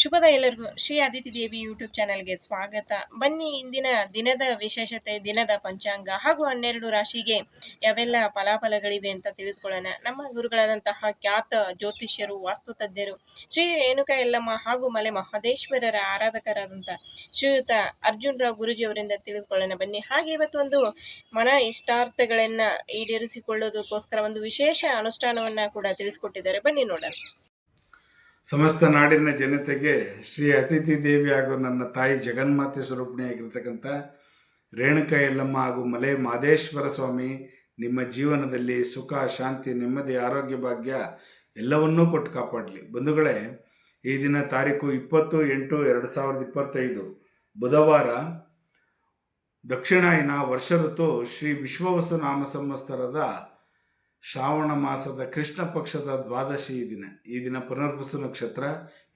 ಶುಭದ ಎಲ್ಲರಿಗೂ ಶ್ರೀ ಅದಿತಿ ದೇವಿ ಯೂಟ್ಯೂಬ್ ಚಾನೆಲ್ಗೆ ಸ್ವಾಗತ. ಬನ್ನಿ ಇಂದಿನ ದಿನದ ವಿಶೇಷತೆ, ದಿನದ ಪಂಚಾಂಗ ಹಾಗೂ ಹನ್ನೆರಡು ರಾಶಿಗೆ ಯಾವೆಲ್ಲ ಫಲಾಫಲಗಳಿವೆ ಅಂತ ತಿಳಿದುಕೊಳ್ಳೋಣ. ನಮ್ಮ ಗುರುಗಳಾದಂತಹ ಖ್ಯಾತ ಜ್ಯೋತಿಷ್ಯರು, ವಾಸ್ತು ತಜ್ಞರು, ಶ್ರೀ ರೇಣುಕಾ ಎಲ್ಲಮ್ಮ ಹಾಗೂ ಮಲೆ ಮಹದೇಶ್ವರರ ಆರಾಧಕರಾದಂಥ ಶ್ರೀಯುತ ಅರ್ಜುನ್ ರಾವ್ ಗುರುಜಿ ಅವರಿಂದ ತಿಳಿದುಕೊಳ್ಳೋಣ. ಬನ್ನಿ, ಹಾಗೆ ಇವತ್ತು ಒಂದು ಮನ ಇಷ್ಟಾರ್ಥಗಳನ್ನ ಈಡೇರಿಸಿಕೊಳ್ಳೋದಕ್ಕೋಸ್ಕರ ಒಂದು ವಿಶೇಷ ಅನುಷ್ಠಾನವನ್ನ ಕೂಡ ತಿಳಿಸ್ಕೊಟ್ಟಿದ್ದಾರೆ. ಬನ್ನಿ ನೋಡೋಣ. ಸಮಸ್ತ ನಾಡಿನ ಜನತೆಗೆ ಶ್ರೀ ಅತಿಥಿ ದೇವಿ ಹಾಗೂ ನನ್ನ ತಾಯಿ ಜಗನ್ಮಾತೆ ಸ್ವರೂಪಿಣಿಯಾಗಿರ್ತಕ್ಕಂಥ ರೇಣುಕಾ ಯಲ್ಲಮ್ಮ ಹಾಗೂ ಮಲೆ ಮಾದೇಶ್ವರ ಸ್ವಾಮಿ, ನಿಮ್ಮ ಜೀವನದಲ್ಲಿ ಸುಖ, ಶಾಂತಿ, ನೆಮ್ಮದಿ, ಆರೋಗ್ಯ, ಭಾಗ್ಯ ಎಲ್ಲವನ್ನೂ ಕೊಟ್ಟು ಕಾಪಾಡಲಿ. ಬಂಧುಗಳೇ, ಈ ದಿನ ತಾರೀಕು ಇಪ್ಪತ್ತು ಎಂಟು ಎರಡು ಸಾವಿರದ ಇಪ್ಪತ್ತೈದು ಬುಧವಾರ ದಕ್ಷಿಣಾಯನ ವರ್ಷ ಋತು ಶ್ರೀ ವಿಶ್ವವಸು ನಾಮ ಸಂವತ್ಸರದ ಶ್ರಾವಣ ಮಾಸದ ಕೃಷ್ಣ ಪಕ್ಷದ ದ್ವಾದಶಿ ಈ ದಿನ. ಈ ದಿನ ಪುನರ್ವಸು ನಕ್ಷತ್ರ,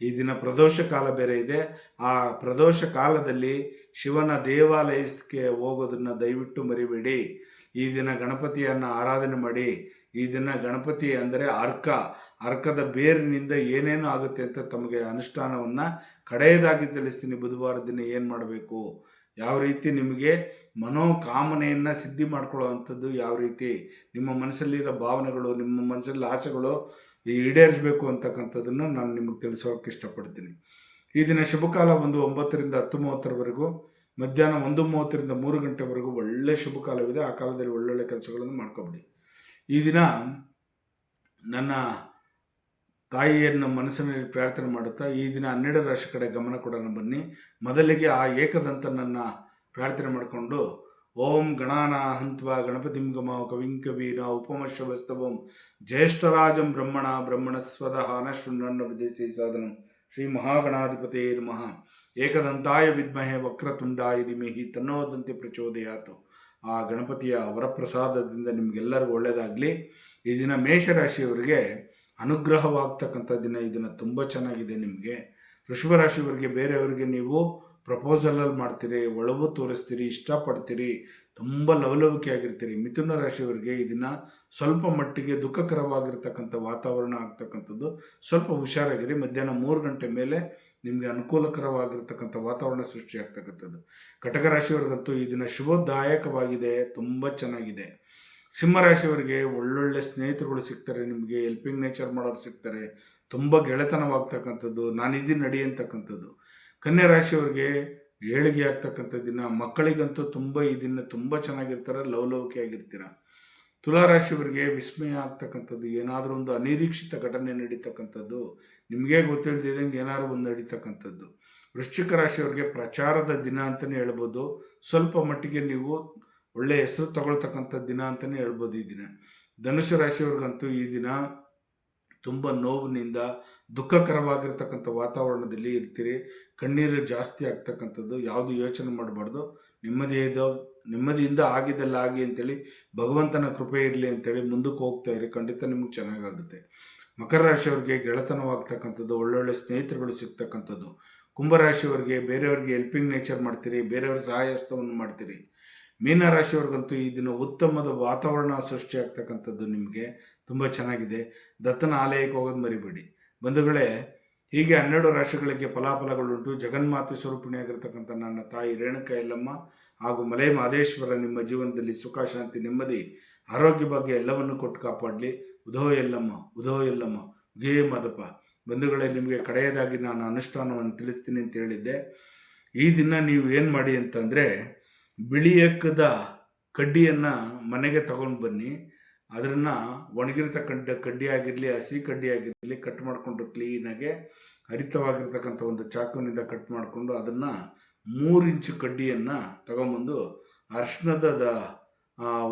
ಈ ದಿನ ಪ್ರದೋಷ ಕಾಲ ಬೇರೆ ಇದೆ. ಆ ಪ್ರದೋಷ ಕಾಲದಲ್ಲಿ ಶಿವನ ದೇವಾಲಯಕ್ಕೆ ಹೋಗೋದನ್ನು ದಯವಿಟ್ಟು ಮರಿಬೇಡಿ. ಈ ದಿನ ಗಣಪತಿಯನ್ನು ಆರಾಧನೆ ಮಾಡಿ. ಈ ದಿನ ಗಣಪತಿ ಅಂದರೆ ಅರ್ಕ. ಅರ್ಕದ ಬೇರಿನಿಂದ ಏನೇನು ಆಗುತ್ತೆ ಅಂತ ತಮಗೆ ಅನುಷ್ಠಾನವನ್ನು ಕಡೆಯದಾಗಿ ತಿಳಿಸ್ತೀನಿ ಬುಧವಾರ ದಿನ ಏನು ಮಾಡಬೇಕು? ಯಾವ ರೀತಿ ನಿಮಗೆ ಮನೋಕಾಮನೆಯನ್ನು ಸಿದ್ಧಿ ಮಾಡ್ಕೊಳ್ಳೋ ಯಾವ ರೀತಿ? ನಿಮ್ಮ ಮನಸ್ಸಲ್ಲಿರೋ ಭಾವನೆಗಳು, ನಿಮ್ಮ ಮನಸ್ಸಲ್ಲಿ ಆಸೆಗಳು ಈಡೇರಿಸಬೇಕು ಅಂತಕ್ಕಂಥದ್ದನ್ನು ನಾನು ನಿಮಗೆ ತಿಳಿಸೋಕೆ ಇಷ್ಟಪಡ್ತೀನಿ. ಈ ದಿನ ಶುಭಕಾಲ ಒಂದು ಒಂಬತ್ತರಿಂದ ಹತ್ತು ಮೂವತ್ತರವರೆಗೂ, ಮಧ್ಯಾಹ್ನ ಒಂದು ಮೂವತ್ತರಿಂದ ಮೂರು ಗಂಟೆವರೆಗೂ ಒಳ್ಳೆ ಶುಭ ಕಾಲವಿದೆ ಆ ಕಾಲದಲ್ಲಿ ಒಳ್ಳೊಳ್ಳೆ ಕೆಲಸಗಳನ್ನು ಮಾಡ್ಕೊಬಿಡಿ. ಈ ದಿನ ನನ್ನ ತಾಯಿಯನ್ನು ಮನಸ್ಸಿನಲ್ಲಿ ಪ್ರಾರ್ಥನೆ ಮಾಡುತ್ತಾ ಈ ದಿನ ಹನ್ನೆರಡು ರಾಶಿ ಕಡೆ ಗಮನ ಕೊಡೋಣ ಬನ್ನಿ. ಮೊದಲಿಗೆ ಆ ಏಕದಂತನನ್ನು ಪ್ರಾರ್ಥನೆ ಮಾಡಿಕೊಂಡು, ಓಂ ಗಣಾನ ಹಂತ್ವ ಗಣಪತಿ ಗಮ ಕವಿಂ ಕವೀನ ಉಪಮಶ್ವಸ್ತವಂ ಜ್ಯೇಷ್ಠರಾಜಂ ಬ್ರಹ್ಮಣ ಬ್ರಹ್ಮಣಸ್ವದ ಹಾನಶೃಣ್ಣ ವಿದೇಶಿ ಸಾಧನಂ. ಶ್ರೀ ಮಹಾಗಣಾಧಿಪತೇ ನಮಃ. ಏಕದಂತಾಯ ವಿದ್ಮಹೆ ವಕ್ರತುಂಡಾಯ ಧಿಮಹಿ ತನ್ನೋದಂತೆ ಪ್ರಚೋದಯಾತು. ಆ ಗಣಪತಿಯ ವರಪ್ರಸಾದದಿಂದ ನಿಮಗೆಲ್ಲರಿಗೂ ಒಳ್ಳೆಯದಾಗಲಿ ಈ ದಿನ ಮೇಷರಾಶಿಯವರಿಗೆ ಅನುಗ್ರಹವಾಗ್ತಕ್ಕಂಥ ದಿನ ಈ ದಿನ ತುಂಬ ಚೆನ್ನಾಗಿದೆ ನಿಮಗೆ. ರಾಶಿಯವರಿಗೆ ಬೇರೆಯವರಿಗೆ ನೀವು ಪ್ರಪೋಸಲಲ್ಲಿ ಮಾಡ್ತೀರಿ, ಒಳವು ತೋರಿಸ್ತೀರಿ, ಇಷ್ಟಪಡ್ತೀರಿ, ತುಂಬ ಲವಲವಿಕೆ ಆಗಿರ್ತೀರಿ ಮಿಥುನ ರಾಶಿಯವರಿಗೆ ಈ ದಿನ ಸ್ವಲ್ಪ ಮಟ್ಟಿಗೆ ದುಃಖಕರವಾಗಿರ್ತಕ್ಕಂಥ ವಾತಾವರಣ ಆಗ್ತಕ್ಕಂಥದ್ದು ಸ್ವಲ್ಪ ಹುಷಾರಾಗಿರಿ. ಮಧ್ಯಾಹ್ನ ಮೂರು ಗಂಟೆ ಮೇಲೆ ನಿಮಗೆ ಅನುಕೂಲಕರವಾಗಿರ್ತಕ್ಕಂಥ ವಾತಾವರಣ ಸೃಷ್ಟಿಯಾಗ್ತಕ್ಕಂಥದ್ದು. ಕಟಕ ರಾಶಿಯವರಿಗಂತೂ ಈ ದಿನ ಶುಭದಾಯಕವಾಗಿದೆ, ತುಂಬ ಚೆನ್ನಾಗಿದೆ. ಸಿಂಹರಾಶಿಯವರಿಗೆ ಒಳ್ಳೊಳ್ಳೆ ಸ್ನೇಹಿತರುಗಳು ಸಿಗ್ತಾರೆ, ನಿಮಗೆ ಹೆಲ್ಪಿಂಗ್ ನೇಚರ್ ಮಾಡೋರು ಸಿಗ್ತಾರೆ. ತುಂಬ ಗೆಳೆತನವಾಗ್ತಕ್ಕಂಥದ್ದು, ನಾನಿದ್ದೀನಿ ನಡಿ ಅಂತಕ್ಕಂಥದ್ದು. ಕನ್ಯಾ ರಾಶಿಯವರಿಗೆ ಏಳಿಗೆ ಆಗ್ತಕ್ಕಂಥ ದಿನ, ಮಕ್ಕಳಿಗಂತೂ ತುಂಬ ಈ ದಿನ ತುಂಬ ಚೆನ್ನಾಗಿರ್ತಾರೆ, ಲವಲವಿಕೆ ಆಗಿರ್ತೀರ. ತುಲಾರಾಶಿಯವರಿಗೆ ವಿಸ್ಮಯ ಆಗ್ತಕ್ಕಂಥದ್ದು, ಏನಾದರೂ ಒಂದು ಅನಿರೀಕ್ಷಿತ ಘಟನೆ ನಡೀತಕ್ಕಂಥದ್ದು, ನಿಮಗೆ ಗೊತ್ತಿಲ್ಲದಿದ್ದಂಗೆ ಏನಾದರೂ ಒಂದು ನಡೀತಕ್ಕಂಥದ್ದು. ವೃಶ್ಚಿಕ ರಾಶಿಯವರಿಗೆ ಪ್ರಚಾರದ ದಿನ ಅಂತಲೇ ಹೇಳ್ಬೋದು. ಸ್ವಲ್ಪ ಮಟ್ಟಿಗೆ ನೀವು ಒಳ್ಳೆಯ ಹೆಸರು ತಗೊಳ್ತಕ್ಕಂಥ ದಿನ ಅಂತಲೇ ಹೇಳ್ಬೋದು ಈ ದಿನ. ಧನುಷ್ಯ ರಾಶಿಯವ್ರಿಗಂತೂ ಈ ದಿನ ತುಂಬ ನೋವಿನಿಂದ ದುಃಖಕರವಾಗಿರ್ತಕ್ಕಂಥ ವಾತಾವರಣದಲ್ಲಿ ಇರ್ತೀರಿ. ಕಣ್ಣೀರು ಜಾಸ್ತಿ ಆಗ್ತಕ್ಕಂಥದ್ದು, ಯಾವುದು ಯೋಚನೆ ಮಾಡಬಾರ್ದು. ನೆಮ್ಮದಿಯಿಂದ ನೆಮ್ಮದಿಯಿಂದ ಆಗಿದ್ದಲ್ಲ ಆಗಿ ಅಂತೇಳಿ ಭಗವಂತನ ಕೃಪೆ ಇರಲಿ ಅಂತೇಳಿ ಮುಂದಕ್ಕೆ ಹೋಗ್ತಾ ಇರಿ. ಖಂಡಿತ ನಿಮಗೆ ಚೆನ್ನಾಗಾಗುತ್ತೆ. ಮಕರ ರಾಶಿಯವ್ರಿಗೆ ಗೆಳೆತನವಾಗ್ತಕ್ಕಂಥದ್ದು, ಒಳ್ಳೊಳ್ಳೆ ಸ್ನೇಹಿತರುಗಳು ಸಿಗ್ತಕ್ಕಂಥದ್ದು. ಕುಂಭರಾಶಿಯವರಿಗೆ ಬೇರೆಯವ್ರಿಗೆ ಹೆಲ್ಪಿಂಗ್ ನೇಚರ್ ಮಾಡ್ತೀರಿ, ಬೇರೆಯವ್ರ ಸಹಾಯಸ್ತವನ್ನು ಮಾಡ್ತೀರಿ. ಮೀನರಾಶಿಯವ್ರಿಗಂತೂ ಈ ದಿನ ಉತ್ತಮದ ವಾತಾವರಣ ಸೃಷ್ಟಿಯಾಗ್ತಕ್ಕಂಥದ್ದು ನಿಮಗೆ ತುಂಬ ಚೆನ್ನಾಗಿದೆ. ದತ್ತನ ಆಲಯಕ್ಕೆ ಹೋಗೋದು ಮರಿಬೇಡಿ. ಬಂಧುಗಳೇ, ಹೀಗೆ ಹನ್ನೆರಡು ರಾಶಿಗಳಿಗೆ ಫಲಾಫಲಗಳುಂಟು. ಜಗನ್ಮಾತೆ ಸ್ವರೂಪಿಣಿಯಾಗಿರ್ತಕ್ಕಂಥ ನನ್ನ ತಾಯಿ ರೇಣುಕ ಯಲ್ಲಮ್ಮ ಹಾಗೂ ಮಲೆ ಮಹದೇಶ್ವರ ನಿಮ್ಮ ಜೀವನದಲ್ಲಿ ಸುಖ, ಶಾಂತಿ, ನೆಮ್ಮದಿ, ಆರೋಗ್ಯ ಬಗ್ಗೆ ಎಲ್ಲವನ್ನು ಕೊಟ್ಟು ಕಾಪಾಡಲಿ. ಉದೋ ಎಲ್ಲಮ್ಮ ಉದೋ ಎಲ್ಲಮ್ಮ, ಗೇ ಮದಪ ಬಂಧುಗಳೇ, ನಿಮಗೆ ಕಡೆಯದಾಗಿ ನಾನು ಅನುಷ್ಠಾನವನ್ನು ತಿಳಿಸ್ತೀನಿ ಅಂತ ಹೇಳಿದ್ದೆ. ಈ ದಿನ ನೀವು ಏನು ಮಾಡಿ ಅಂತಂದರೆ ಬಿಳಿಯಕ್ಕದ ಕಡ್ಡಿಯನ್ನು ಮನೆಗೆ ತಗೊಂಡು ಬನ್ನಿ. ಅದನ್ನು ಒಣಗಿರ್ತಕ್ಕಂಥ ಕಡ್ಡಿ ಆಗಿರಲಿ, ಹಸಿ ಕಡ್ಡಿ ಆಗಿರಲಿ ಕಟ್ ಮಾಡಿಕೊಂಡು ಕ್ಲೀನಾಗೆ ಹರಿತವಾಗಿರ್ತಕ್ಕಂಥ ಒಂದು ಚಾಕುವಿನಿಂದ ಕಟ್ ಮಾಡಿಕೊಂಡು ಅದನ್ನು ಮೂರು ಇಂಚು ಕಡ್ಡಿಯನ್ನು ತಗೊಂಬಂದು ಅರ್ಶನದ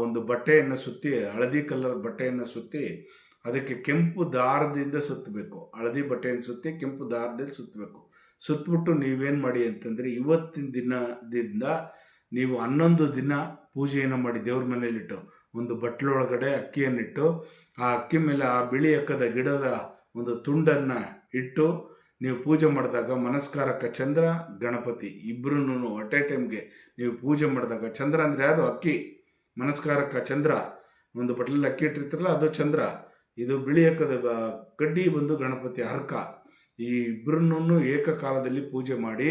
ಒಂದು ಬಟ್ಟೆಯನ್ನು ಸುತ್ತಿ, ಹಳದಿ ಕಲರ್ ಬಟ್ಟೆಯನ್ನು ಸುತ್ತಿ ಅದಕ್ಕೆ ಕೆಂಪು ದಾರದಿಂದ ಸುತ್ತಬೇಕು. ಹಳದಿ ಬಟ್ಟೆಯನ್ನು ಸುತ್ತಿ ಕೆಂಪು ದಾರದಲ್ಲಿ ಸುತ್ತಬೇಕು. ಸುತ್ತಬಿಟ್ಟು ನೀವೇನು ಮಾಡಿ ಅಂತಂದರೆ ಇವತ್ತಿನ ದಿನದಿಂದ ನೀವು ಹನ್ನೊಂದು ದಿನ ಪೂಜೆಯನ್ನು ಮಾಡಿ ದೇವ್ರ ಮನೆಯಲ್ಲಿಟ್ಟು ಒಂದು ಬಟ್ಲೊಳಗಡೆ ಅಕ್ಕಿಯನ್ನಿಟ್ಟು, ಆ ಅಕ್ಕಿ ಮೇಲೆ ಆ ಬಿಳಿ ಅಕ್ಕದ ಗಿಡದ ಒಂದು ತುಂಡನ್ನು ಇಟ್ಟು, ನೀವು ಪೂಜೆ ಮಾಡಿದಾಗ ಮನಸ್ಕಾರಕ ಚಂದ್ರ, ಗಣಪತಿ ಇಬ್ಬರೂ ಅಟ್ ಎ ಟೈಮ್ಗೆ ನೀವು ಪೂಜೆ ಮಾಡಿದಾಗ ಚಂದ್ರ ಅಂದರೆ ಯಾರು? ಅಕ್ಕಿ. ಮನಸ್ಕಾರಕ ಚಂದ್ರ. ಒಂದು ಬಟ್ಲಲ್ಲಿ ಅಕ್ಕಿ ಇಟ್ಟಿರ್ತಾರಲ್ಲ, ಅದು ಚಂದ್ರ. ಇದು ಬಿಳಿ ಅಕ್ಕದ ಕಡ್ಡಿ ಬಂದು ಗಣಪತಿ ಅರ್ಕ. ಈ ಇಬ್ಬರನ್ನೂ ಏಕಕಾಲದಲ್ಲಿ ಪೂಜೆ ಮಾಡಿ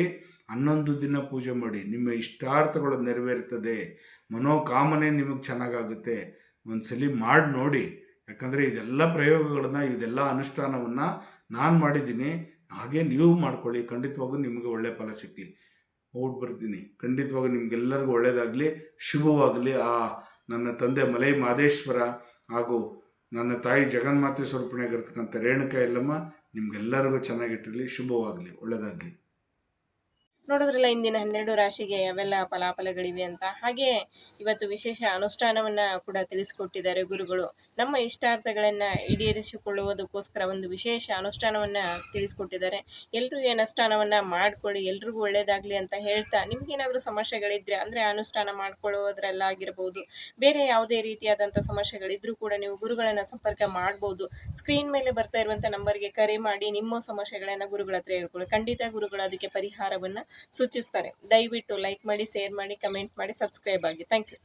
ಹನ್ನೊಂದು ದಿನ ಪೂಜೆ ಮಾಡಿ, ನಿಮ್ಮ ಇಷ್ಟಾರ್ಥಗಳು ನೆರವೇರ್ತದೆ, ಮನೋಕಾಮನೆ ನಿಮಗೆ ಚೆನ್ನಾಗಾಗುತ್ತೆ, ಒಂದ್ಸಲಿ ಮಾಡಿ ನೋಡಿ. ಯಾಕಂದರೆ ಇದೆಲ್ಲ ಪ್ರಯೋಗಗಳನ್ನ, ಇದೆಲ್ಲ ಅನುಷ್ಠಾನವನ್ನು ನಾನು ಮಾಡಿದ್ದೀನಿ, ಹಾಗೆ ನೀವು ಮಾಡ್ಕೊಳ್ಳಿ ಖಂಡಿತವಾಗೂ ನಿಮಗೆ ಒಳ್ಳೆಯ ಫಲ ಸಿಕ್ಕಲಿ ಹೋಗಿ ಬರ್ತೀನಿ. ಖಂಡಿತವಾಗೂ ನಿಮಗೆಲ್ಲರಿಗೂ ಒಳ್ಳೆಯದಾಗಲಿ ಶುಭವಾಗಲಿ. ಆ ನನ್ನ ತಂದೆ ಮಲೈ ಮಾದೇಶ್ವರ ಹಾಗೂ ನನ್ನ ತಾಯಿ ಜಗನ್ಮಾತೆ ಸ್ವರೂಪಣೆಯಾಗಿರ್ತಕ್ಕಂಥ ರೇಣುಕಾ ಎಲ್ಲಮ್ಮ, ನಿಮ್ಗೆಲ್ಲರಿಗೂ ಚೆನ್ನಾಗಿಟ್ಟಿರಲಿ, ಶುಭವಾಗಲಿ ಒಳ್ಳೆಯದಾಗಲಿ ನೋಡಿದ್ರಲ್ಲ ಇಂದಿನ ಹನ್ನೆರಡು ರಾಶಿಗೆ ಯಾವೆಲ್ಲ ಫಲಾಫಲಗಳಿವೆ ಅಂತ. ಹಾಗೆ ಇವತ್ತು ವಿಶೇಷ ಅನುಷ್ಠಾನವನ್ನ ಕೂಡ ತಿಳಿಸ್ಕೊಟ್ಟಿದ್ದಾರೆ ಗುರುಗಳು. ನಮ್ಮ ಇಷ್ಟಾರ್ಥಗಳನ್ನ ಈಡೇರಿಸಿಕೊಳ್ಳುವುದಕ್ಕೋಸ್ಕರ ಒಂದು ವಿಶೇಷ ಅನುಷ್ಠಾನವನ್ನು ತಿಳಿಸ್ಕೊಟ್ಟಿದ್ದಾರೆ. ಎಲ್ಲರೂ ಈ ಅನುಷ್ಠಾನವನ್ನು ಮಾಡ್ಕೊಳ್ಳಿ, ಎಲ್ರಿಗೂ ಒಳ್ಳೇದಾಗ್ಲಿ ಅಂತ ಹೇಳ್ತಾ ನಿಮ್ಗೇನಾದ್ರೂ ಸಮಸ್ಯೆಗಳಿದ್ರೆ ಅಂದ್ರೆ ಅನುಷ್ಠಾನ ಮಾಡಿಕೊಳ್ಳುವುದರಲ್ಲಾಗಿರ್ಬೋದು ಬೇರೆ ಯಾವುದೇ ರೀತಿಯಾದಂಥ ಸಮಸ್ಯೆಗಳಿದ್ರೂ ಕೂಡ ನೀವು ಗುರುಗಳನ್ನ ಸಂಪರ್ಕ ಮಾಡ್ಬೋದು. ಸ್ಕ್ರೀನ್ ಮೇಲೆ ಬರ್ತಾ ಇರುವಂಥ ನಂಬರ್ಗೆ ಕರೆ ಮಾಡಿ ನಿಮ್ಮ ಸಮಸ್ಯೆಗಳನ್ನ ಗುರುಗಳ ಹತ್ರ ಹೇಳ್ಕೊಳ್ಳಿ. ಖಂಡಿತ ಗುರುಗಳು ಅದಕ್ಕೆ ಪರಿಹಾರವನ್ನ ಸೂಚಿಸ್ತಾರೆ. ದಯವಿಟ್ಟು ಲೈಕ್ ಮಾಡಿ, ಶೇರ್ ಮಾಡಿ, ಕಮೆಂಟ್ ಮಾಡಿ, ಸಬ್ಸ್ಕ್ರೈಬ್ ಆಗಿ. Thank you.